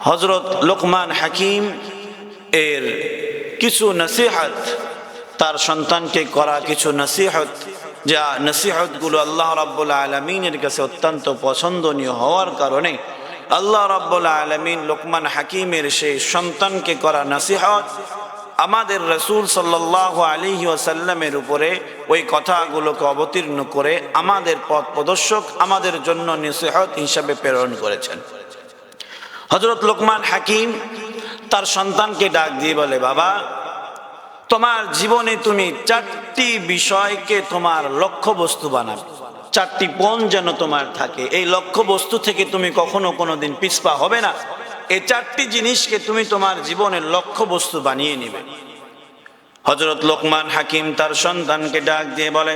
হজরত লোকমান হাকিম এর কিছু নসিহত, তার সন্তানকে করা কিছু নসিহত, যা নসিহতগুলো আল্লাহ রাব্বুল আলমিনের কাছে অত্যন্ত পছন্দনীয় হওয়ার কারণে আল্লাহ রাব্বুল আলমিন লোকমান হাকিমের সেই সন্তানকে করা নসিহত আমাদের রসুল সাল্লাহ আলী ওয়াসাল্লামের উপরে ওই কথাগুলোকে অবতীর্ণ করে আমাদের পথ প্রদর্শক, আমাদের জন্য নসিহত হিসাবে প্রেরণ করেছেন। হজরত লোকমান হাকিম তার সন্তানকে ডাক দিয়ে বলে, বাবা, তোমার জীবনে তুমি চারটি বিষয়কে তোমার লক্ষ্য বস্তু বানাবে। চারটি পণ যেন তোমার থাকে। এই লক্ষ্য বস্তু থেকে তুমি কখনো কোনো দিন পিছপা হবে না। এই চারটি জিনিসকে তুমি তোমার জীবনের লক্ষ্য বস্তু বানিয়ে নিবে। হজরত লোকমান হাকিম তার সন্তানকে ডাক দিয়ে বলে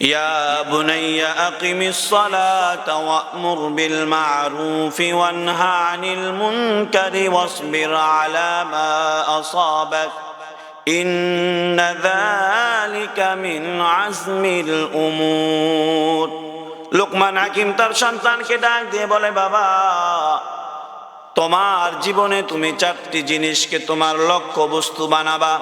يا بني أقم الصلاة وأمر بالمعروف وانه عن المنكر واصبر على ما أصابك إن ذلك من عزم الأمور লোকমান হাকিম তার সন্তানকে ডাক দিয়ে বলে বাবা তোমার জীবনে তুমি চারটি জিনিসকে তোমার লক্ষ্য বস্তু বানাবা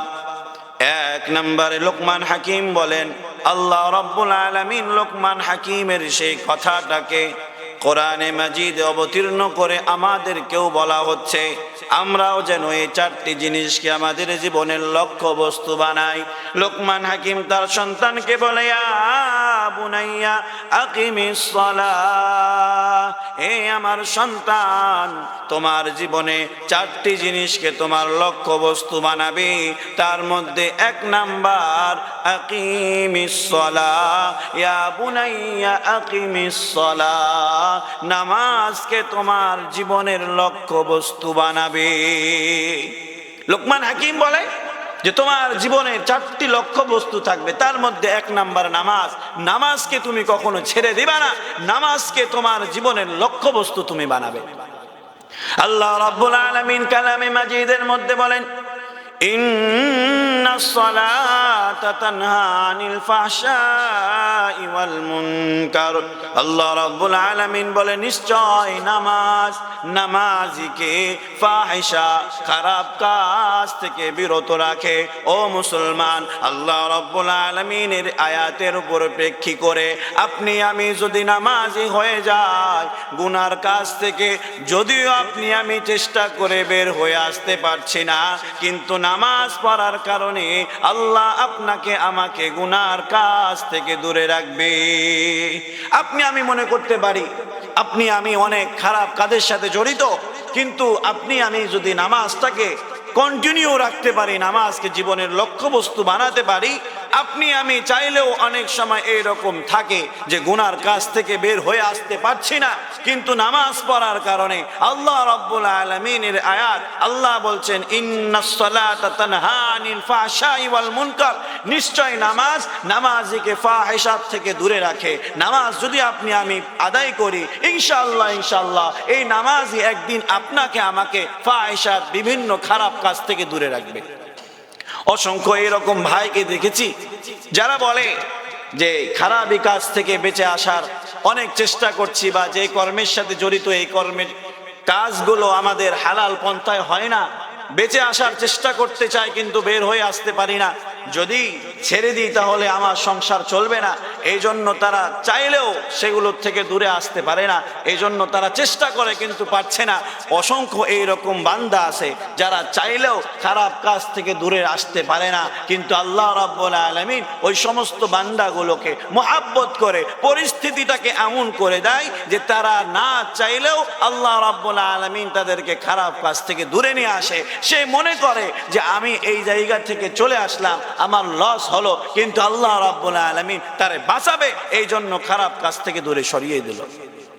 এক নম্বরে লোকমান হাকিম বলেন আল্লাহ রব্বুল আলমিন লোকমান হাকিমের সেই কথাটাকে কোরআনে মাজিদ অবতীর্ণ করে আমাদেরকেও বলা হচ্ছে, আমরাও যেন এই চারটি জিনিসকে আমাদের জীবনের লক্ষ্য বস্তু বানাই। লোকমান হাকিম তার সন্তানকে বলে বুনাইয়া এ আমার সন্তান, তোমার জীবনে চারটি জিনিসকে তোমার লক্ষ্য বস্তু বানাবে। তার মধ্যে এক নাম্বার আকিমিস ইয়া বুনাইয়া আকিমিস সালাহ। নামাজকে তোমার জীবনের লক্ষ্য বস্তু বানাবে। লোকমান হাকিম বলে যে তোমার জীবনে চারটি লক্ষ্য বস্তু থাকবে, তার মধ্যে এক নাম্বার নামাজ। নামাজকে তুমি কখনো ছেড়ে দিবা না, নামাজকে তোমার জীবনের লক্ষ্য বস্তু তুমি বানাবে। আল্লাহ রাব্বুল আলামিন কালামে মাজিদের মধ্যে বলেন বলে, নিশ্চয় নামাজ, নামাজিকে ফাহিশা, খারাপ কাজ থেকে বিরত রাখে। ও মুসলমান, আল্লাহ রাব্বুল আলামিনের আয়াতের উপর প্রেক্ষী করে, আপনি, আমি যদি নামাজি হয়ে যাই, গুনার কাজ থেকে যদিও আপনি, আমি চেষ্টা করে বের হয়ে আসতে পারছি না, কিন্তু নামাজ পড়ার কারণে আল্লাহ আপনাকে আমাকে গুনার কাজ থেকে দূরে রাখবে। আপনি আমি মনে করতে পারি, আপনি আমি অনেক খারাপ কাজের সাথে জড়িত, কিন্তু আপনি আমি যদি নামাজটাকে কন্টিনিউ রাখতে পারি, নামাজকে জীবনের লক্ষ্য বস্তু বানাতে পারি আপনি, আমি চাইলেও অনেক সময় এইরকম থাকে যে গুনার কাজ থেকে বের হয়ে আসতে পারছি না। কিন্তু নামাজ পড়ার কারণে আল্লাহ রব্বুল আলমিনের আয়াত, আল্লাহ বলছেন মুনকার। নিশ্চয় নামাজ নামাজিকে ফাহেসাত থেকে দূরে রাখে। নামাজ যদি আপনি, আমি আদায় করি ইনশাল্লাহ ইনশাল্লাহ এই নামাজই একদিন আপনাকে, আমাকে ফাহেসাত বিভিন্ন খারাপ কাজ থেকে দূরে রাখবে। অসংখ্য এরকম ভাইকে দেখেছি, যারা বলে যে খারাপ কাজ থেকে বেঁচে আসার অনেক চেষ্টা করছি বা যে কর্মের সাথে জড়িত এই কর্মের কাজগুলো আমাদের হালাল পন্থায় হয় না। বেঁচে আসার চেষ্টা করতে চাই কিন্তু বের হয়ে আসতে পারি না। যদি ছেড়ে দিই তাহলে আমার সংসার চলবে না। এই জন্য তারা চাইলেও সেগুলোর থেকে দূরে আসতে পারে না। এই জন্য তারা চেষ্টা করে কিন্তু পারছে না। অসংখ্য এইরকম বান্দা আছে যারা চাইলেও খারাপ কাজ থেকে দূরে আসতে পারে না। কিন্তু আল্লাহ রাব্বুল আলমিন ওই সমস্ত বান্দাগুলোকে মোহাব্বত করে, পরিস্থিতিটাকে এমন করে দেয় যে তারা না চাইলেও আল্লাহ রাব্বুল আলমিন তাদেরকে খারাপ কাজ থেকে দূরে নিয়ে আসে। সে মনে করে যে আমি এই জায়গা থেকে চলে আসলাম। আমার লস হলো, কিন্তু আল্লাহ রাব্বুল আলমিন তারে বাঁচাবে এই জন্য খারাপ কাজ থেকে দূরে সরিয়ে দিল।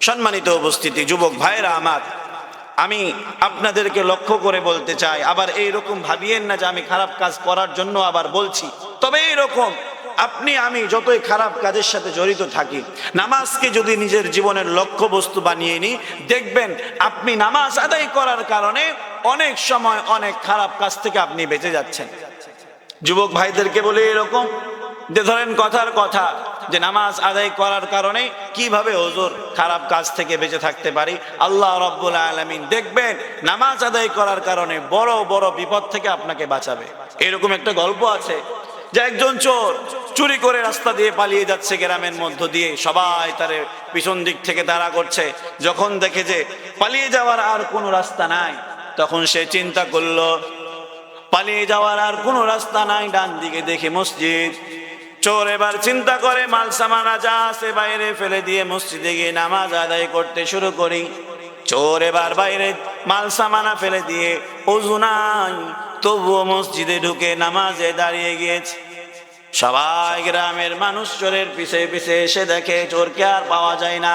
সম্মানিত উপস্থিতি, যুবক ভাইরা আমার, আমি আপনাদেরকে লক্ষ্য করে বলতে চাই, আবার এইরকম ভাবিয়েন না যে আমি খারাপ কাজ করার জন্য আবার বলছি। তবে এইরকম, আপনি, আমি যতই খারাপ কাজের সাথে জড়িত থাকি, নামাজকে যদি নিজের জীবনের লক্ষ্য বস্তু বানিয়ে নিই, দেখবেন আপনি নামাজ আদায় করার কারণে অনেক সময় অনেক খারাপ কাজ থেকে আপনি বেঁচে যাচ্ছেন। যুবক ভাইদেরকে বলে এরকম যে ধরেন কথার কথা যে নামাজ আদায় করার কারণে কীভাবে ওজোর খারাপ কাজ থেকে বেঁচে থাকতে পারি? আল্লাহ রব্বুল আলমিন দেখবেন নামাজ আদায় করার কারণে বড় বড় বিপদ থেকে আপনাকে বাঁচাবে। এরকম একটা গল্প আছে যে একজন চোর চুরি করে রাস্তা দিয়ে পালিয়ে যাচ্ছে গ্রামের মধ্য দিয়ে। সবাই তার পিছন দিক থেকে তাড়া করছে। যখন দেখে যে পালিয়ে যাওয়ার আর কোনো রাস্তা নাই, তখন সে চিন্তা করল পালিয়ে যাওয়ার আর কোনো রাস্তা নাই, ডান দিকে দেখে মসজিদ। চোর এবার চিন্তা করে, মাল সামানা যা আছে বাইরে ফেলে দিয়ে মসজিদে গিয়ে নামাজ আদায় করতে শুরু করি। চোর এবার বাইরে মাল সামানা ফেলে দিয়ে অজু নাই, তবুও মসজিদে ঢুকে নামাজে দাঁড়িয়ে গিয়েছে। সবাই গ্রামের মানুষ চোরের পিছে পিছে এসে দেখে, চোরকে আর পাওয়া যায় না।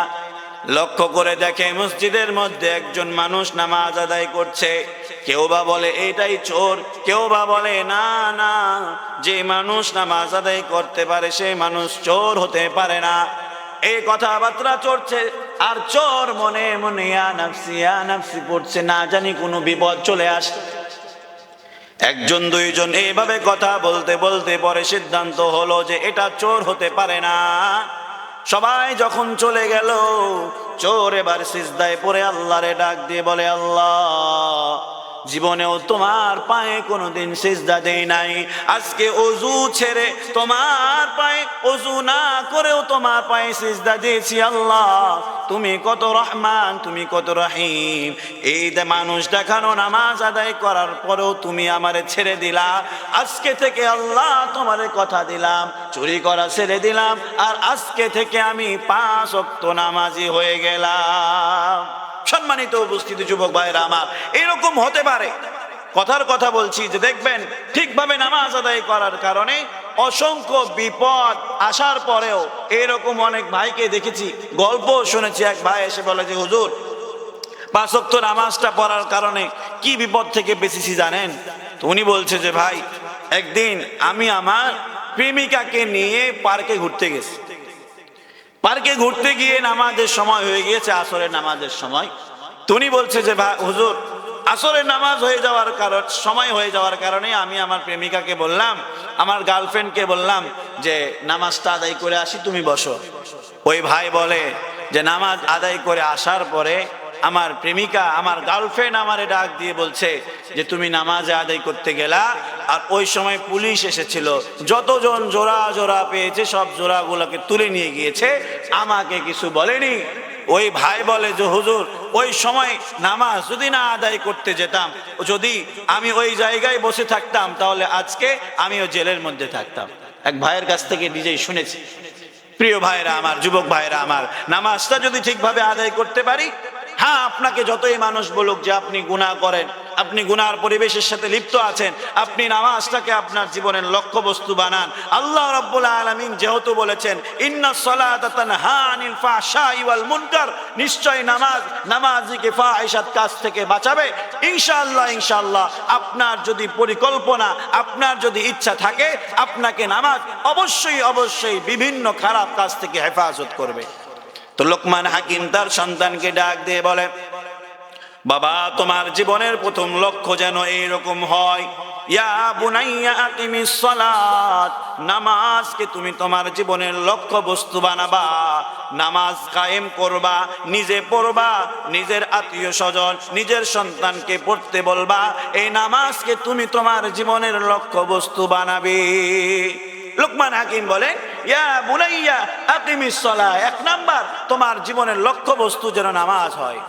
লক্ষ্য করে দেখে মসজিদের মধ্যে একজন মানুষ নামাজ আদায় করছে। কেউ বা বলে, এইটাই চোর। কেউ বা বলে, না না, যে মানুষ নামাজ আদায় করতে পারে, সে মানুষ চোর হতে পারে না। এই কথাবার্তা চলছে, আর চোর মনে মনে ইয়া নাফসি পড়ছে না জানি কোনো বিপদ চলে আসে। একজন, দুইজন এইভাবে কথা বলতে বলতে পরে সিদ্ধান্ত হলো যে এটা চোর হতে পারে না। সবাই যখন চলে গেল চোর এবার সিজদায় পরে আল্লাহরে ডাক দিয়ে বলে আল্লাহ জীবনেও তোমার পায়ে কোনোদিন সিজদা দেই নাই। আজকে অজু ছেড়ে তোমার পায়ে অজু না করেও তোমার পায়ে সিজদা দিয়েছি আল্লাহ। তুমি কত রহমান, তুমি কত রহিম। এই মানুষ দেখানো নামাজ আদায় করার পরেও তুমি আমারে ছেড়ে দিলা। আজকে থেকে আল্লাহ তোমারে কথা দিলাম, চুরি করা ছেড়ে দিলাম, আর আজকে থেকে আমি পাঁচ অক্ত নামাজি হয়ে গেলাম। সম্মানিত উপস্থিত যুবক ভাইরা আমার, এরকম হতে পারে। কথার কথা বলছি যে দেখবেন, ঠিকভাবে নামাজ আদায় করার কারণে অসংখ্য বিপদ আসার পরেও এরকম অনেক ভাইকে দেখেছি, গল্প শুনেছি, এক ভাই এসে বলে যে, হুজুর পাঁচক্ত নামাজটা পড়ার কারণে কি বিপদ থেকে বেঁচেছি জানেন? তো উনি বলছে যে, ভাই, একদিন আমি আমার প্রেমিকাকে নিয়ে পার্কে ঘুরতে গেছি। পার্কে ঘুরতে গিয়ে নামাজের সময় হয়ে গিয়েছে আসরের নামাজের সময়। তুমি বলছে যে হুজুর, আসরের নামাজ হয়ে যাওয়ার কারণ সময় হয়ে যাওয়ার কারণে আমি আমার প্রেমিকাকে বললাম, আমার গার্লফ্রেন্ডকে বললাম যে, নামাজটা আদায় করে আসি, তুমি বসো। ওই ভাই বলে যে, নামাজ আদায় করে আসার পরে আমার প্রেমিকা, আমার গার্লফ্রেন্ড আমারে ডাক দিয়ে বলছে যে, তুমি নামাজে আদায় করতে গেলা আর ওই সময় পুলিশ এসেছিল। যতজন জোড়া জোড়া পেয়েছে, সব জোড়াগুলোকে তুলে নিয়ে গিয়েছে। আমাকে কিছু বলেনি। ওই ভাই বলে যে, হুজুর, ওই সময় নামাজ যদি না আদায় করতে যেতাম, যদি আমি ওই জায়গায় বসে থাকতাম, তাহলে আজকে আমিও জেলের মধ্যে থাকতাম। এক ভাইয়ের কাছ থেকে নিজেই শুনেছি। প্রিয় ভাইরা আমার, যুবক ভাইরা আমার, নামাজটা যদি ঠিকভাবে আদায় করতে পারি হ্যাঁ আপনাকে যতই মানুষ বলুক যে আপনি গুনাহ করেন, আপনি গুনার পরিবেশের সাথে লিপ্ত আছেন, আপনি নামাজটাকে আপনার জীবনের লক্ষ্য বস্তু বানান। আল্লাহ রাব্বুল আলামিন যেহেতু বলেছেন, ইন্না নিশ্চয় নামাজ, নামাজিকে ফাহিশাত কাজ থেকে বাঁচাবে। ইনশাআল্লাহ ইনশাআল্লাহ, আপনার যদি পরিকল্পনা, আপনার যদি ইচ্ছা থাকে, আপনাকে নামাজ অবশ্যই অবশ্যই বিভিন্ন খারাপ কাজ থেকে হেফাজত করবে। তো লোকমান হাকিম তার সন্তানকে ডাক দিয়ে বলে, বাবা, তোমার জীবনের প্রথম লক্ষ্য যেন এইরকম হয়। নামাজকে তুমি তোমার জীবনের লক্ষ্য বস্তু বানাবা। নামাজ কায়েম করবা, নিজে পড়বা, নিজের আত্মীয় স্বজন, নিজের সন্তানকে পড়তে বলবা। এই নামাজকে তুমি তোমার জীবনের লক্ষ্য বস্তু বানাবে। লোকমান হাকিম বলেন, ইয়া বুলাইয়া আকিমিস সালাহ এক নাম্বার, তোমার জীবনের লক্ষ্য বস্তু যেন নামাজ হয়।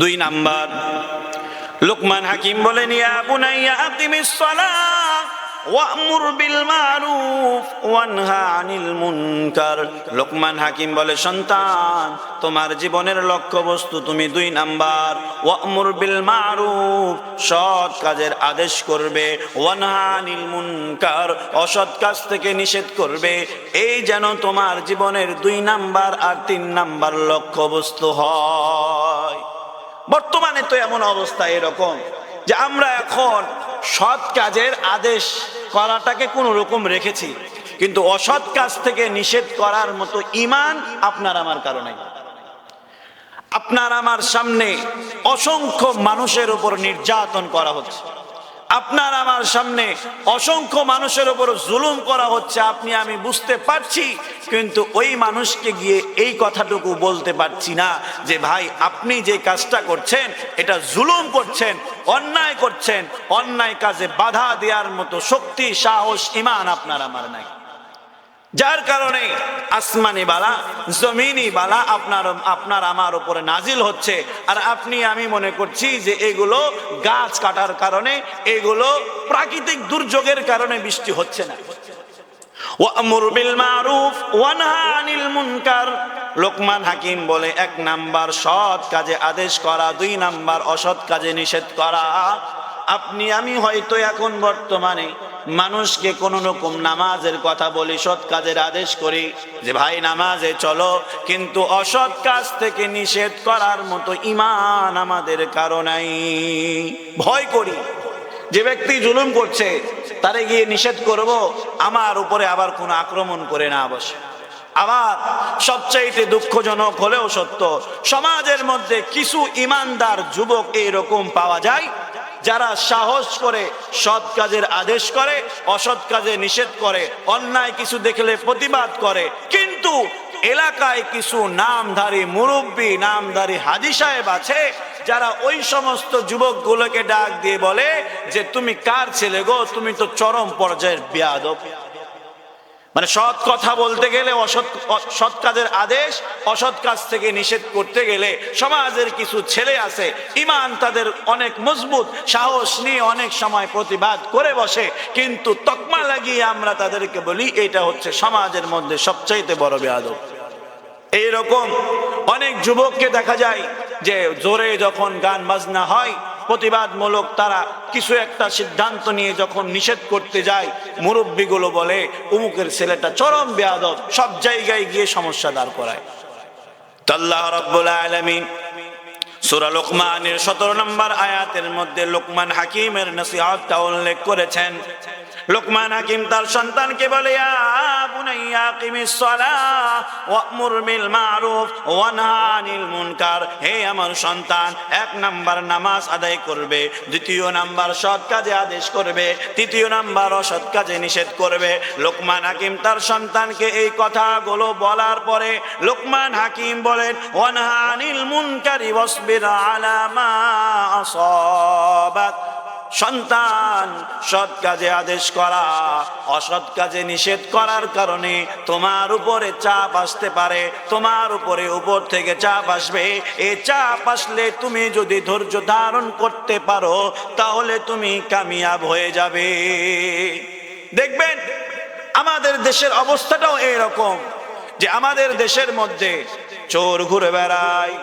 দুই নাম্বার, লোকমান হাকিম বলেন, ইয়া বুনাইয়া আকিমিস সালাহ ওয়ামুর বিল মারুফ ওয়ানহা লোকমান হাকিম বলে, সন্তান, তোমার জীবনের তুমি দুই বিল মারুফ সৎ কাজের আদেশ করবে। ওয়ানহা অসৎ কাজ থেকে নিষেধ করবে। এই যেন তোমার জীবনের দুই নাম্বার আর তিন নাম্বার লক্ষ্য বস্তু হয়। বর্তমানে তো এমন অবস্থা এরকম যে আমরা এখন সৎ কাজের আদেশ করাটাকে কোনো রকম রেখেছি। কিন্তু অসৎ কাজ থেকে নিষেধ করার মতো ইমান আপনার আমার কারণে। আপনার আমার সামনে অসংখ্য মানুষের উপর নির্যাতন করা হচ্ছে। আপনার আমার সামনে অসংখ্য মানুষের উপর জুলুম করা হচ্ছে, আপনি, আমি বুঝতে পারছি, কিন্তু ওই মানুষকে গিয়ে এই কথাটুকু বলতে পারছি না যে, ভাই, আপনি যে কাজটা করছেন, এটা জুলুম করছেন, অন্যায় করছেন, অন্যায় কাজে বাধা দেওয়ার মতো শক্তি, সাহস, ইমান আপনার আমার নাই। যার কারণে আসমানি বালা, জমিনি বালা আপনার আপনার আমার উপরে নাজিল হচ্ছে। আর আপনি, আমি মনে করছি যে এগুলো গাছ কাটার কারণে, এগুলো প্রাকৃতিক দুর্যোগের কারণে বৃষ্টি হচ্ছে না। আনিল মুনকার। লোকমান হাকিম বলে, এক নাম্বার সৎ কাজে আদেশ করা, দুই নাম্বার অসৎ কাজে নিষেধ করা। আপনি, আমি হয়তো এখন বর্তমানে মানুষকে কোন রকম নামাজের কথা বলি, সৎ কাজের আদেশ করি যে, ভাই, নামাজে চলো। কিন্তু অসৎ কাজ থেকে নিষেধ করার মতো ইমান আমাদের কারণাই ভয় করি। যে ব্যক্তি জুলুম করছে, তারে গিয়ে নিষেধ করব, আমার উপরে আবার কোনো আক্রমণ করে না বসে। আবার সবচাইতে দুঃখজনক হলেও সত্য, সমাজের মধ্যে কিছু ইমানদার যুবক এইরকম পাওয়া যায় যারা সাহস করে সৎ কাজের আদেশ করে, অসৎ কাজে নিষেধ করে, অন্যায় কিছু দেখলে প্রতিবাদ করে, কিন্তু এলাকায় কিছু নামধারী মুরব্বী, নামধারী হাজি সাহেব আছে, যারা ওই সমস্ত যুবকগুলোকে ডাক দিয়ে বলে যে, তুমি কার ছেলে গো? তুমি তো চরম পর্যায়ের বিয়াদব। মানে সৎ কথা বলতে গেলে, অসৎ, সৎ কাজের আদেশ, অসৎ কাজ থেকে নিষেধ করতে গেলে সমাজের কিছু ছেলে আছে, ইমান তাদের অনেক মজবুত, সাহস নিয়ে অনেক সময় প্রতিবাদ করে বসে, কিন্তু তকমা লাগিয়ে আমরা তাদেরকে বলি, এটা হচ্ছে সমাজের মধ্যে সবচাইতে বড় বেয়াদব। এইরকম অনেক যুবককে দেখা যায় যে জোরে যখন গান বাজনা হয় প্রতিবাদমূলক তারা কিছু একটা সিদ্ধান্ত নিয়ে যখন নিষেধ করতে যায়, মুরব্বীগুলো বলে, উমুকের ছেলেটা চরম বেয়াদব, সব জায়গায় গিয়ে সমস্যা দাঁড় করায়। তাল্লাহ রব্বুল আলামিন লোকমানের সতেরো নম্বর আয়াতের মধ্যে লোকমান হাকিমের নসিহতটা উল্লেখ করেছেন। লোকমান হাকিম তার সন্তানকে বলে নামাজ আদায় করবে, দ্বিতীয় নাম্বার সৎ কাজে আদেশ করবে, তৃতীয় কাজে নিষেধ করবে। লোকমান হাকিম তার সন্তানকে এই বলার পরে লোকমান হাকিম বলেন সন্তান, সৎ কাজে আদেশ করা, অসৎ কাজে নিষেধ করার কারণে তোমার উপরে চাপ আসতে পারে, তোমার উপরে উপর থেকে চাপ আসবে। এই চাপ আসলে তুমি যদি ধৈর্য ধারণ করতে পারো, তাহলে তুমি কামিয়াব হয়ে যাবে। দেখবেন, আমাদের দেশের অবস্থাটাও এরকম, যে আমাদের দেশের মধ্যে চোর ঘুরে বেড়ায়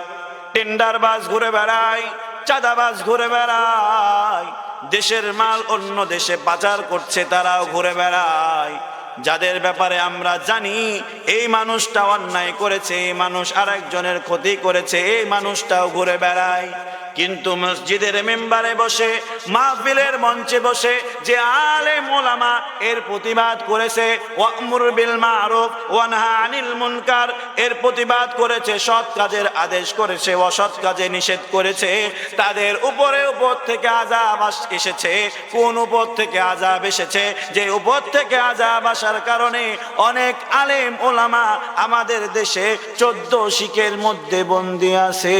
টেন্ডার বাস ঘুরে বেড়ায়, চাঁদাবাজ ঘুরে বেড়ায় দেশের মাল অন্য দেশে পাচার করছে, তারাও ঘুরে বেড়ায়। যাদের ব্যাপারে আমরা জানি, এই মানুষটা অন্যায় করেছে, এই মানুষ আরেকজনের ক্ষতি করেছে, এই মানুষটাও ঘুরে বেড়ায়। কিন্তু মসজিদের মেম্বারে বসে, মাহফিলের মঞ্চে বসে, যে আলে মোলামা এর প্রতিবাদ করেছে, ওয়ামুর বিল মারুফ, ওয়ানহা আনিল মুনকার, এর প্রতিবাদ করেছে, সৎ কাজের আদেশ করেছে, অসৎ কাজে নিষেধ করেছে। তাদের উপরে উপর থেকে আজাব এসেছে। কোন উপর থেকে আজাব এসেছে? যে উপর থেকে আজাব আসার কারণে অনেক আলেম ওলামা আমাদের দেশে চোদ্দ শিখের মধ্যে বন্দি আছে।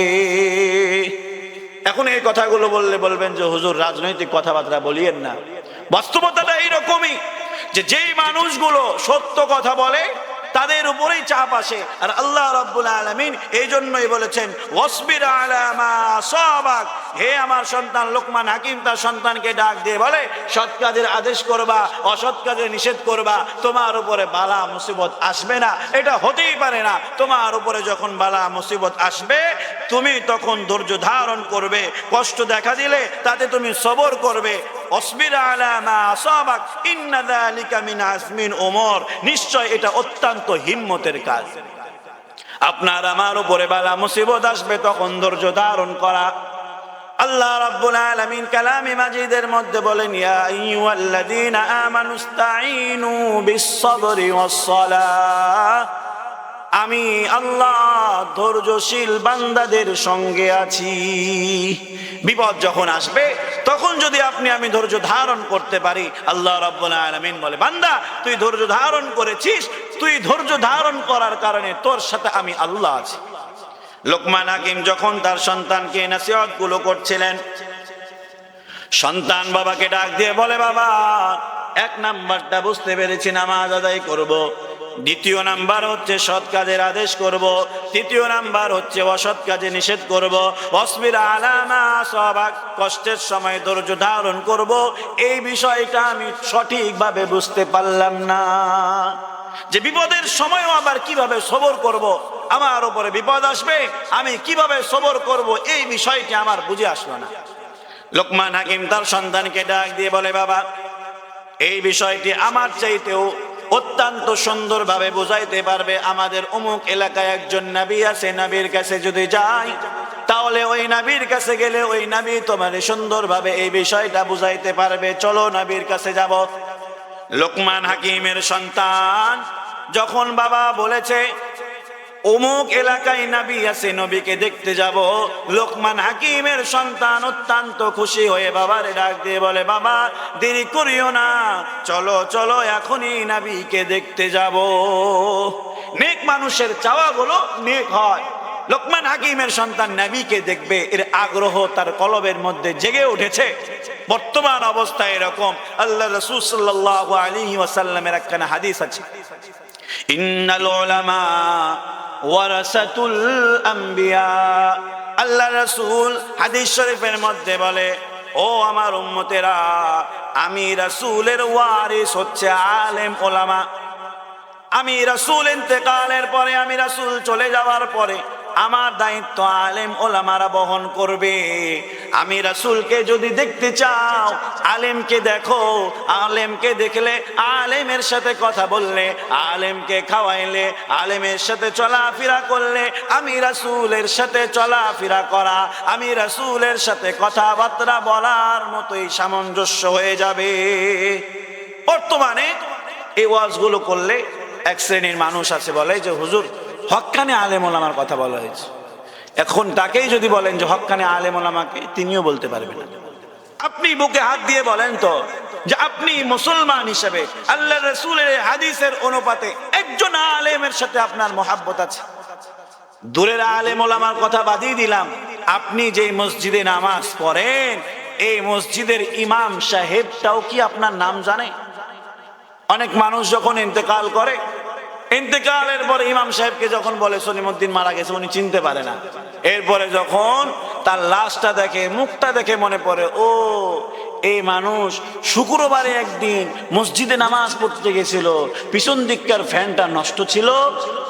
এখন এই কথাগুলো বললে বলবেন যে, হুজুর, রাজনৈতিক কথাবার্তা বলিয়েন না। বাস্তবতাটা এইরকমই যে, যেই মানুষগুলো সত্য কথা বলে, তাদের উপরেই চাপ আসে। আর আল্লাহ রব্বুল আলমিন এই জন্যই বলেছেন ওসবির আলামা সবাক। হে আমার সন্তান লোকমান হাকিম, তার সন্তানকে ডাক দিয়ে বলে, সৎ কাজের আদেশ করবা, অসৎ কাজে নিষেধ করবা, তোমার উপরে বালা, মুসিবত আসবে না। এটা হতেই পারে না। তোমার উপরে যখন বালা, মুসিবত আসবে, তুমি তখন ধৈর্য ধারণ করবে। কষ্ট দেখা দিলে তাতে তুমি সবর করবে। আলা ওমর নিশ্চয় এটা অত্যন্ত হিম্মতের কাজ। আপনার আমার উপরে বালা, মুসিবত আসবে, তখন ধৈর্য ধারণ করা আল্লাহ রাব্বুল আলামিন কালামে মাজিদের মধ্যে বলেন, ইয়া আইয়ুহাল্লাযীনা আমানুস্তাঈনু বিস-সাবরি ওয়াস-সালাহ। আমি আল্লাহ ধৈর্যশীল বান্দাদের সঙ্গে আছি। বিপদ যখন আসবে, তখন যদি আপনি আমি ধৈর্য ধারণ করতে পারি, আল্লাহ রাব্বুল আলামিন বলে, বান্দা, তুই ধৈর্য ধারণ করেছিস, তুই ধৈর্য ধারণ করার কারণে তোর সাথে আমি আল্লাহ আছি। লোকমান হাকিম যখন তার সন্তানকে নাসিহতগুলো করছিলেন, সন্তান বাবাকে ডাক দিয়ে বলে, বাবা, এক নাম্বারটা বুঝতে পেরেছি, নামাজ আদায় করব। দ্বিতীয় নাম্বার হচ্ছে সৎ কাজের আদেশ করব। তৃতীয় নাম্বার হচ্ছে অসৎ কাজে নিষেধ করব। অসবির আলামা সবাক কষ্টের সময় ধৈর্য ধারণ করব। এই বিষয়টা আমি সঠিকভাবে বুঝতে পারলাম না যে বিপদের সময়ও আবার কীভাবে সবর করব। আমার উপরে বিপদ আসবে, আমি কীভাবে সবর করব, এই বিষয়টি আমার বুঝে আসলো না লোকমান হাকিম তার সন্তানকে ডাক দিয়ে বলে, বাবা, এই বিষয়টি আমার চাইতেও অত্যন্ত সুন্দরভাবে বুঝাইতে পারবে, আমাদের অমুক এলাকায় একজন নাবি আছে, নাবির কাছে যদি যাই, তাহলে ওই নাবির কাছে গেলে ওই নাবি তোমার সুন্দরভাবে এই বিষয়টা বুঝাইতে পারবে। চলো নাবির কাছে যাব। লোকমান হাকিমের সন্তান, যখন বাবা বলেছে অমুক এলাকায় নাবি আছে, নবীকে দেখতে যাব। লোকমান হাকিমের সন্তান অত্যন্ত খুশি হয়ে বাবারে ডাক দিয়ে বলে, বাবা, দেরি করিও না। চলো চলো, এখনই নাবিকে দেখতে যাব। নেক মানুষের চাওয়াগুলো নেক হয়। লোকমান হাকিমের সন্তান নাবিকে দেখবে, এর আগ্রহ তার কলবের মধ্যে জেগে উঠেছে। বর্তমান অবস্থায় এরকম। আল্লাহ রসুল সাল্লাহ আলী ওয়াসাল্লামের একখানা হাদিস আছে। ইন্নাল উলামা ওয়ারাসাতুল আম্বিয়া। আল্লাহ রাসূল হাদিস শরীফের মধ্যে বলে, ও আমার উম্মতেরা, আমি রাসূলের ওয়ারিস হচ্ছে আলেম ওলামা। আমি রাসূল ইন্তেকালের পরে, আমি রাসূল চলে যাওয়ার পরে আমার দায়িত্ব আলেম ওলামারা বহন করবে। আমি রাসূলকে যদি দেখতে চাও, আলেমকে দেখো। আলেমকে দেখলে আলেমের সাথে কথা বললে, আলেমকে খাওয়াইলে, আলেমের সাথে চলাফেরা করলে, আমি রাসূলের সাথে চলাফেরা করা, আমি রাসূলের সাথে কথাবার্তা বলার মতোই সামঞ্জস্য হয়ে যাবে। বর্তমানে এই ওয়াজগুলো করলে এক শ্রেণির মানুষ আছে, বলে যে, হুজুর হক্কানে আলেম ওলামার কথা বলা হয়েছে। এখন তাকেই যদি বলেন যে হক্কানে আলেম ওলামাকে তিনিও বলতে পারবেন না। আপনি বুকে হাত দিয়ে বলেন তো, যে আপনি মুসলমান হিসেবে আল্লাহ রসুলের হাদিসের অনুপাতে একজন আলেমের সাথে আপনার মহাব্বত আছে। দূরের আলেম ওলামার কথা বাদিয়ে দিলাম, আপনি যে মসজিদে নামাজ পড়েন, এই মসজিদের ইমাম সাহেবটাও কি আপনার নাম জানে? অনেক মানুষ যখন ইন্তেকাল করে ইন্তেকালের পরে ইমাম সাহেবকে যখন বলে সলিমুদ্দিন মারা গেছে, উনি চিনতে পারে না। এরপরে যখন তার লাশটা দেখে, মুখটা দেখে মনে পড়ে, ও, এই মানুষ শুক্রবারে একদিন মসজিদে নামাজ পড়তে গেছিল, পিছন দিককার ফ্যানটা নষ্ট ছিল,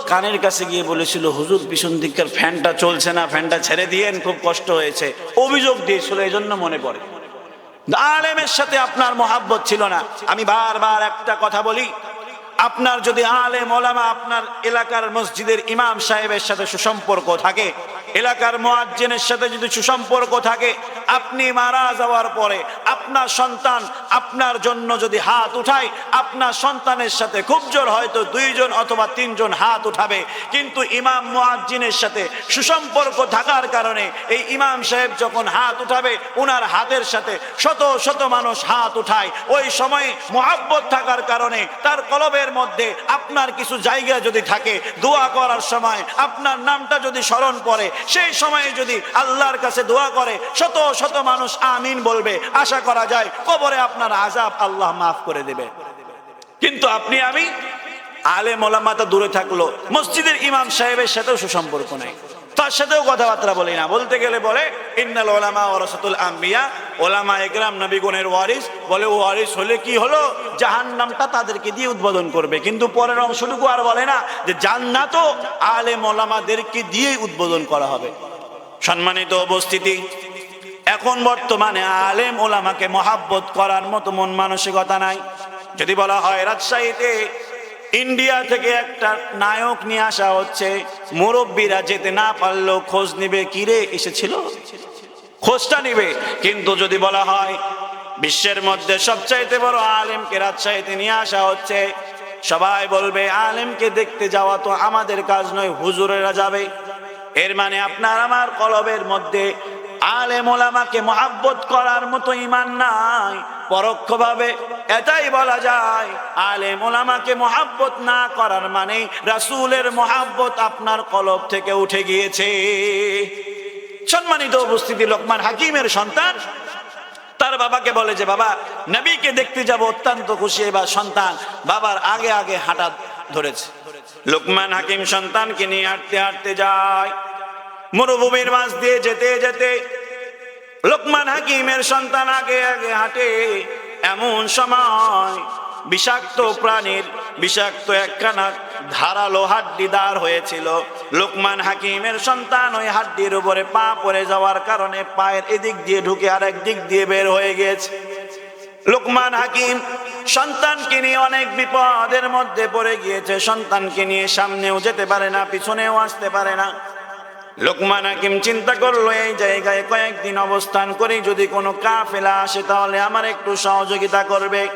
কানের কাছে গিয়ে বলেছিল, হুজুর, পিছন দিককার ফ্যানটা চলছে না, ফ্যানটা ছেড়ে দিয়েন, খুব কষ্ট হয়েছে। অভিযোগ দিয়েছিল এই জন্য মনে পড়ে। আলেমের সাথে আপনার মহাব্বত ছিল না। আমি বারবার একটা কথা বলি আপনার যদি আলে মোলামা আপনার এলাকার মসজিদের ইমাম সাহেবের সাথে সুসম্পর্ক থাকে এলাকার মোয়াজ্জেনের সাথে যদি সুসম্পর্ক থাকে, আপনি মারা যাওয়ার পরে আপনার সন্তান আপনার জন্য যদি হাত উঠায়, আপনার সন্তানের সাথে খুব জোর হয়তো দুইজন অথবা তিনজন হাত উঠাবে। কিন্তু ইমাম মোয়াজ্জিনের সাথে সুসম্পর্ক থাকার কারণে এই ইমাম সাহেব যখন হাত উঠাবে ওনার হাতের সাথে শত শত মানুষ হাত উঠায়। ওই সময় মহাব্বত থাকার কারণে তার কলবের মধ্যে আপনার কিছু জায়গা যদি থাকে, দোয়া করার সময় আপনার নামটা যদি স্মরণ করে সেই সময়ে যদি আল্লাহর কাছে দোয়া করে, শত শত মানুষ আমিন বলবে। আশা করা যায় কবরে আপনার আজাব আল্লাহ মাফ করে দেবে। কিন্তু আপনি, আমি আলে মোলামা তো দূরে থাকল। মসজিদের ইমাম সাহেবের সাথেও সুসম্পর্ক নাই। তার সাথেও কথাবার্তা বলি না। বলতে গেলে বলে, ইন্নাল ওলামা ওরাসাতুল আম্বিয়া ওলামা একরাম, নবীগুণের ওয়ারিস। বলে, ওয়ারিস হলে কি হলো? জাহান নামটা তাদেরকে দিয়ে উদ্বোধন করবে। কিন্তু পরের অংশটুকু আর বলে না যে জান্নাতও আলে মোলামাদেরকে দিয়ে উদ্বোধন করা হবে। সম্মানিত উপস্থিতি, এখন বর্তমানে আলেম ওলামাকে মহাব্বত করার মতো মন মানসিকতা নাই। যদি বলা হয় রাজশাহীতে ইন্ডিয়া থেকে একটা নায়ক নিয়ে আসা হচ্ছে। মুরব্বীরা যেতে না পারলেও খোঁজ নিবে। কিরে এসেছিল? খোঁজটা নিবে। কিন্তু যদি বলা হয়, বিশ্বের মধ্যে সবচাইতে বড় আলেমকে রাজশাহীতে নিয়ে আসা হচ্ছে, সবাই বলবে, আলেমকে দেখতে যাওয়া তো আমাদের কাজ নয়, হুজুরেরা যাবে। এর মানে আপনার আমার কলবের মধ্যে আলে মোলামাকে মহাব্বত করার মতো ইমান নাই। পরোক্ষভাবে এটাই বলা যায় আলে মোলামাকে মহাব্বত না করার মানে রাসূলের মহাব্বত আপনার কলব থেকে উঠে গিয়েছে। সম্মানিত উপস্থিতি, লোকমান হাকিমের সন্তান, তার বাবাকে বলে যে, বাবা, নবীকে দেখতে যাব, অত্যন্ত খুশি এবার সন্তান। বাবার আগে আগে হাঁটা ধরেছে। লোকমান হাকিম সন্তানকে নিয়ে হাঁটতে হাঁটতে যায়। মরুভূমির মাঝ দিয়ে যেতে যেতে লোকমান হাকিমের সন্তান আগে আগে হাঁটে। এমন সময় বিষাক্ত প্রাণীর বিষাক্ত একখানা ধারালো হাড্ডি দাঁড় হয়েছিল। লোকমান হাকিমের সন্তান ওই হাড্ডির উপরে পা পড়ে যাওয়ার কারণে পায়ের এদিক দিয়ে ঢুকে আর দিক দিয়ে বের হয়ে গেছে। লোকমান হাকিম সন্তানকে নিয়ে অনেক বিপদের মধ্যে পড়ে গিয়েছে। সন্তানকে নিয়ে সামনেও যেতে পারে না, পিছনেও আসতে পারে না। লোকমান হাকিম চিন্তা করল, এই জায়গায় কয়েকদিন অবস্থান করে, যদি কোনো কাফেলা আসে তাহলে আমার একটু সহযোগিতা করবে।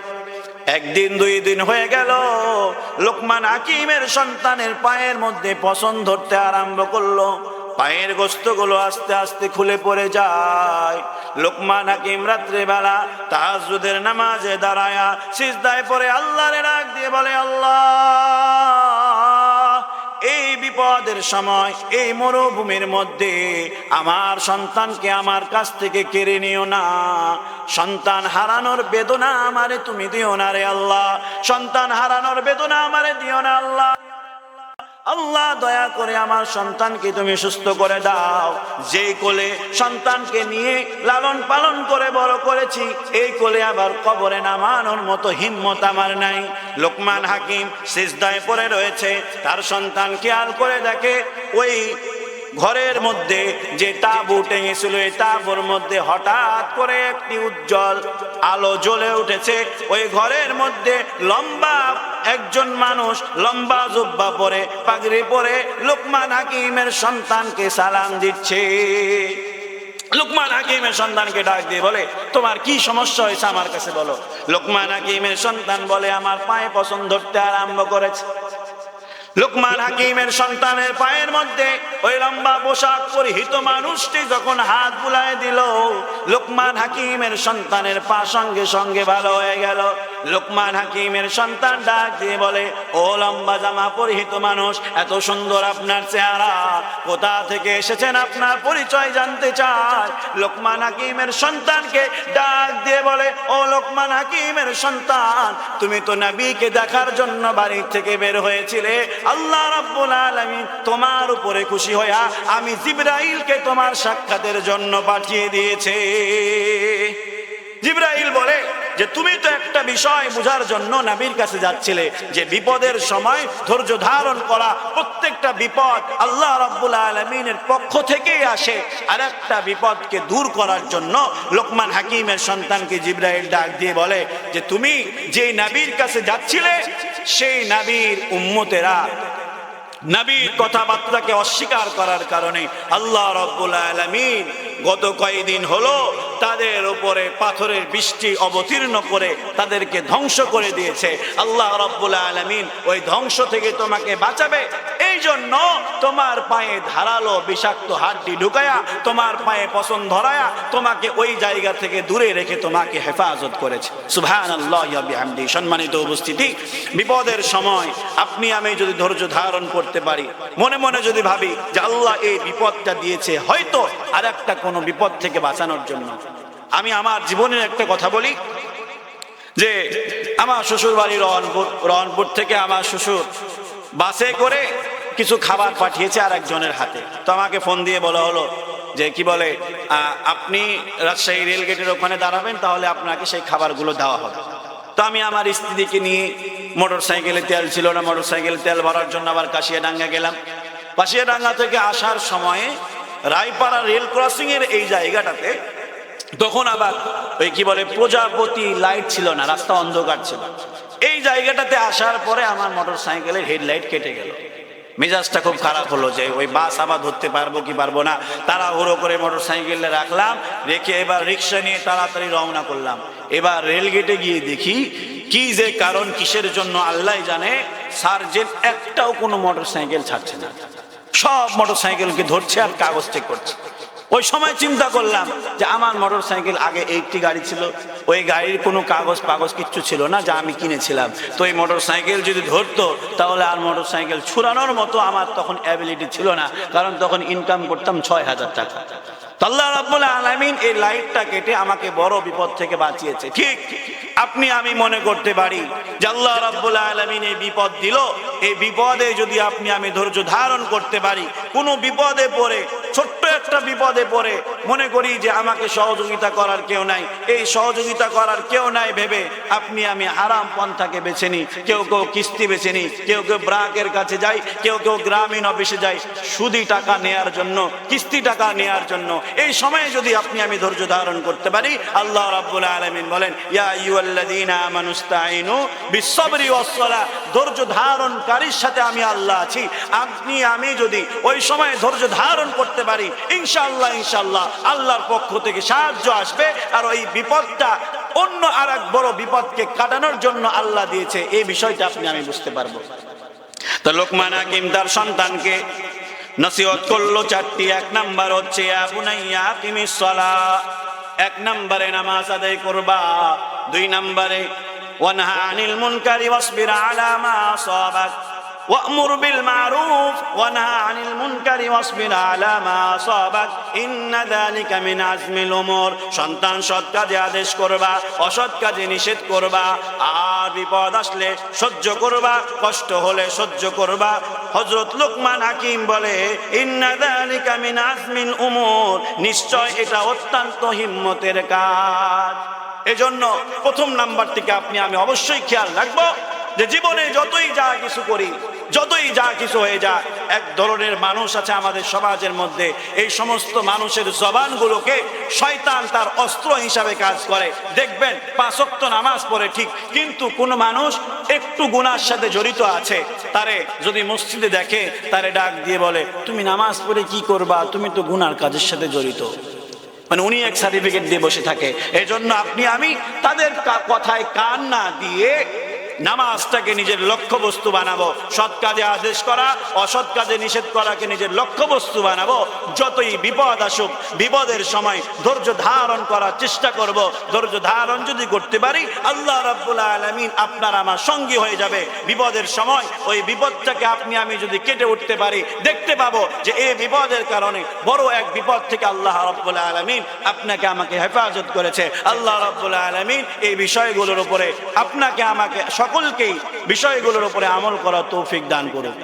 একদিন, দুই দিন হয়ে গেল, লোকমান হাকিমের সন্তানের পায়ের মধ্যে পছন্দ ধরতে আরম্ভ করল। পায়ের গোস্তগুলো আস্তে আস্তে খুলে পড়ে যায়। লোকমান হাকিম রাত্রে বেলা তাহাজুদের নামাজে দাঁড়ায়া সিজদায় পরে আল্লাহরে ডাক দিয়ে বলে, আল্লাহ! এই বিপদের সময়, এই মরুভূমির মধ্যে আমার সন্তানকে আমার কাছ থেকে কেড়ে নিও না। সন্তান হারানোর বেদনা আমারে তুমি দিও না রে আল্লাহ। সন্তান হারানোর বেদনা আমারে দিও না আল্লাহ। আল্লাহ দয়া করে আমার সন্তানকে তুমি সুস্থ করে দাও। যে কোলে সন্তানকে নিয়ে লালন পালন করে বড় করেছি, এই কোলে আবার কবরে নামানোর মতো হিম্মত আমার নাই। লোকমান হাকিম সিজদায় পরে রয়েছে, তার সন্তান খেয়াল করে দেখে, ওই ঘরের মধ্যে যে তাবু টেঙেছিল, এই তাবুর মধ্যে হঠাৎ করে একটি উজ্জ্বল আলো জ্বলে উঠেছে। ওই ঘরের মধ্যে লম্বা একজন মানুষ লম্বা জুব্বা পরে, পাগড়ি পরে লোকমান হাকিমের সন্তানকে সালাম দিচ্ছে। লোকমান হাকিমের সন্তানকে ডাক দিয়ে বলে, তোমার কি সমস্যা হয়েছে আমার কাছে বলো। লোকমান হাকিমের সন্তান বলে, আমার পায়ে পছন্দ ধরতে আরম্ভ করেছে। লোকমান হাকিমের সন্তানের পায়ের মধ্যে ওই লম্বা পোশাক পরিহিত মানুষটি যখন হাত বুলায় দিল, লোকমান হাকিমের সন্তানের পা সঙ্গে সঙ্গে ভালো হয়ে গেল। লোকমান হাকিমের সন্তান ডাক দিয়ে বলে, ও লম্বা জামা পরিহিত মানুষ, এত সুন্দর আপনার চেহারা। কোথা থেকে এসেছেন আপনার পরিচয় জানতে চায় লোকমান হাকিমের সন্তানকে ডাক দিয়ে বলে, ও লোকমান হাকিমের সন্তান, তুমি তো নাবিকে দেখার জন্য বাড়ি থেকে বের হয়েছিলে। আল্লাহ রাব্বুল আলামিন তোমার উপরে খুশি হইয়া আমি জিব্রাইলকে তোমার সাক্ষাতের জন্য পাঠিয়ে দিয়েছে। জিব্রাইল বলে যে, তুমি তো একটা বিষয় বোঝার জন্য নবীর কাছে যাচ্ছিলে, যে বিপদের সময় ধৈর্য ধারণ করা প্রত্যেকটা বিপদ আল্লাহ রাব্বুল আলমিনের পক্ষ থেকেই আসে। আর একটা বিপদকে দূর করার জন্য লোকমান হাকিমের সন্তানকে জিব্রাইল ডাক দিয়ে বলে যে, তুমি যে নবীর কাছে যাচ্ছিলে সেই নাবির উম্মতেরা নবীর কথাবার্তাকে অস্বীকার করার কারণে আল্লাহ রব্বুল আলমিন গত কয়েকদিন হলো তাদের উপরে পাথরের বৃষ্টি অবতীর্ণ করে তাদেরকে ধ্বংস করে দিয়েছে। আল্লাহ রব্বুল আলমিন ওই ধ্বংস থেকে তোমাকে বাঁচাবে। এই জন্য তোমার পায়ে ধারালো বিষাক্ত হাড্ডি ঢুকায়া, তোমার পায়ে পছন্দ ধরায়া, তোমাকে ওই জায়গা থেকে দূরে রেখে তোমাকে হেফাজত করেছে। সুবহান আল্লাহ বিহামদি। সম্মানিত উপস্থিতি, বিপদের সময় আপনি আমি যদি ধৈর্য ধারণ করতে পারি, মনে মনে যদি ভাবি যে আল্লাহ এই বিপদটা দিয়েছে, হয়তো আর একটা কোনো বিপদ থেকে বাঁচানোর জন্য। আমি আমার জীবনের একটা কথা বলি, যে আমার শ্বশুর বাড়ি রহনপুর রহনপুর থেকে আমার শ্বশুর বাসে করে কিছু খাবার পাঠিয়েছে আর একজনের হাতে। তো আমাকে ফোন দিয়ে বলা হলো যে, কি বলে আপনি রাজশাহী রেল গেটের ওখানে দাঁড়াবেন, তাহলে আপনাকে সেই খাবারগুলো দেওয়া হবে। তো আমি আমার স্ত্রীকে নিয়ে মোটর সাইকেলে তেল ছিল না মোটর সাইকেলে তেল ভরার জন্য আবার কাশিয়াডাঙ্গা গেলাম। কাশিয়াডাঙ্গা থেকে আসার সময়ে রায়পাড়া রেল ক্রসিং এর এই জায়গাটাতে তখন আবার ওই, কি বলে, প্রজাপতি লাইট ছিল না, রাস্তা অন্ধকার ছিল। এই জায়গাটাতে আসার পরে আমার মোটর সাইকেলের হেডলাইট কেটে গেল। মেজাজটা খুব খারাপ হলো যে ওই বাস আবার ধরতে পারব কি পারব না। তারা হুড়ো করে মোটর সাইকেলে রাখলাম, রেখে এবার রিক্সা নিয়ে তাড়াতাড়ি রওনা করলাম। এবার রেলগেটে গিয়ে দেখি, কি যে কারণ কিসের জন্য আল্লাহ জানে, সার্জেন্ট একটাও কোনো মোটর সাইকেল ছাড়ছে না। সব মোটর সাইকেলকে ধরছে আর কাগজ চেক করছে। ওই সময় চিন্তা করলাম যে আমার মোটর সাইকেল আগে একটি গাড়ি ছিল, ওই গাড়ির কোনো কাগজ পাগজ কিচ্ছু ছিল না যা আমি কিনেছিলাম। তো এই মোটর সাইকেল যদি ধরতো, তাহলে আর মোটর সাইকেল ছুরানোর মতো আমার তখন অ্যাবিলিটি ছিল না, কারণ তখন ইনকাম করতাম ছয় হাজার টাকা। আল্লাহ রাব্বুল আলামিন এই লাইটটা কেটে আমাকে বড় বিপদ থেকে বাঁচিয়েছে। ঠিক আপনি আমি মনে করতে পারি যে আল্লাহ রাব্বুল আলামিন এই বিপদ দিল। এই বিপদে যদি আপনি আমি ধৈর্য ধারণ করতে পারি, কোনো বিপদে পড়ে ছোট্ট একটা বিপদে পড়ে, মনে করি যে আমাকে সহযোগিতা করার কেউ নাই। এই সহযোগিতা করার কেউ নাই ভেবে আপনি আমি হারাম পন্থাকে বেছে নিই। কেউ কেউ কিস্তি বেছে নিই, কেউ কেউ ব্রাকের কাছে যাই, কেউ কেউ গ্রামীণ অফিসে যাই, সুদি টাকা নেয়ার জন্য, কিস্তি টাকা নেয়ার জন্য। এই সময়ে যদি আপনি আমি ধৈর্য ধারণ করতে পারি, আল্লাহ রাব্বুল আলামিন বলেন, ইয়া আইয়ুহাল্লাযীনা আমানুস্তাইনু বিসসবরি ওয়াসসালাহ। ধৈর্য ধারণকারীর সাথে আমি আল্লাহ আছি। আপনি আমি যদি ওই সময় ধৈর্য ধারণ করতে পারি ইনশাআল্লাহ ইনশাআল্লাহ। আল্লাহর পক্ষ থেকে সাহায্য আসবে। আর ওই বিপদটা অন্য আর এক বড় বিপদকে কাটানোর জন্য আল্লাহ দিয়েছে। এই বিষয়টা আপনি, আমি বুঝতে পারব। তো লোকমান হাকিম তার সন্তানকে নসিহত করল চারটি। এক নাম্বার হচ্ছে এক নম্বরে, নামাজ আদায় করবা। দুই নম্বরে, ওয়ানহা আনিল মুনকারি ওয়াসবির আলা মা আসাবাক وأمر بالمعروف ونهى عن المنكر واصبر على ما أصابك إن ذلك من عزم الأمور সন্তান সৎ কাজে আদেশ করবা অসৎ কাজে নিষেধ করবা আর বিপদ আসলে সহ্য করবা কষ্ট হলে সহ্য করবা হযরত লোকমান হাকিম বলে ইন্না যালিকা মিন আজমিল উমুর নিশ্চয় এটা অত্যন্ত হিম্মতের কাজ এজন্য প্রথম নাম্বার থেকে আপনি আমি অবশ্যই খেয়াল রাখবো যে জীবনে যতই যা কিছু করি যতই যা কিছু হয়ে যায় এক ধরনের মানুষ আছে আমাদের সমাজের মধ্যে। এই সমস্ত মানুষের জবানগুলোকে শয়তান তার অস্ত্র হিসাবে কাজ করে। দেখবেন, পাঁচক্ত নামাজ পড়ে ঠিক, কিন্তু কোন মানুষ একটু গুনার সাথে জড়িত আছে। তারে যদি মসজিদে দেখে, তারে ডাক দিয়ে বলে, তুমি নামাজ পড়ে কি করবা? তুমি তো গুনার কাজের সাথে জড়িত। মানে উনি এক সার্টিফিকেট দিয়ে বসে থাকে। এই জন্য আপনি, আমি তাদের কথায় কান না দিয়ে নামাজটাকে নিজের লক্ষ্য বস্তু বানাবো। সৎ কাজে আদেশ করা, অসৎ কাজে নিষেধ করাকে নিজের লক্ষ্য বস্তু বানাবো। যতই বিপদ আসুক, বিপদের সময় ধৈর্য ধারণ করার চেষ্টা করব। ধৈর্য ধারণ যদি করতে পারি, আল্লাহ রাব্বুল আলামিন আপনার আমার সঙ্গী হয়ে যাবে। বিপদের সময় ওই বিপদটাকে আপনি, আমি যদি কেটে উঠতে পারি, দেখতে পাবো যে এই বিপদের কারণে বড় এক বিপদ থেকে আল্লাহ রাব্বুল আলামিন আপনাকে আমাকে হেফাজত করেছে। আল্লাহ রাব্বুল আলামিন এই বিষয়গুলোর উপরে আপনাকে আমাকে সকলকেই বিষয়গুলোর উপরে আমল করার তৌফিক দান করুন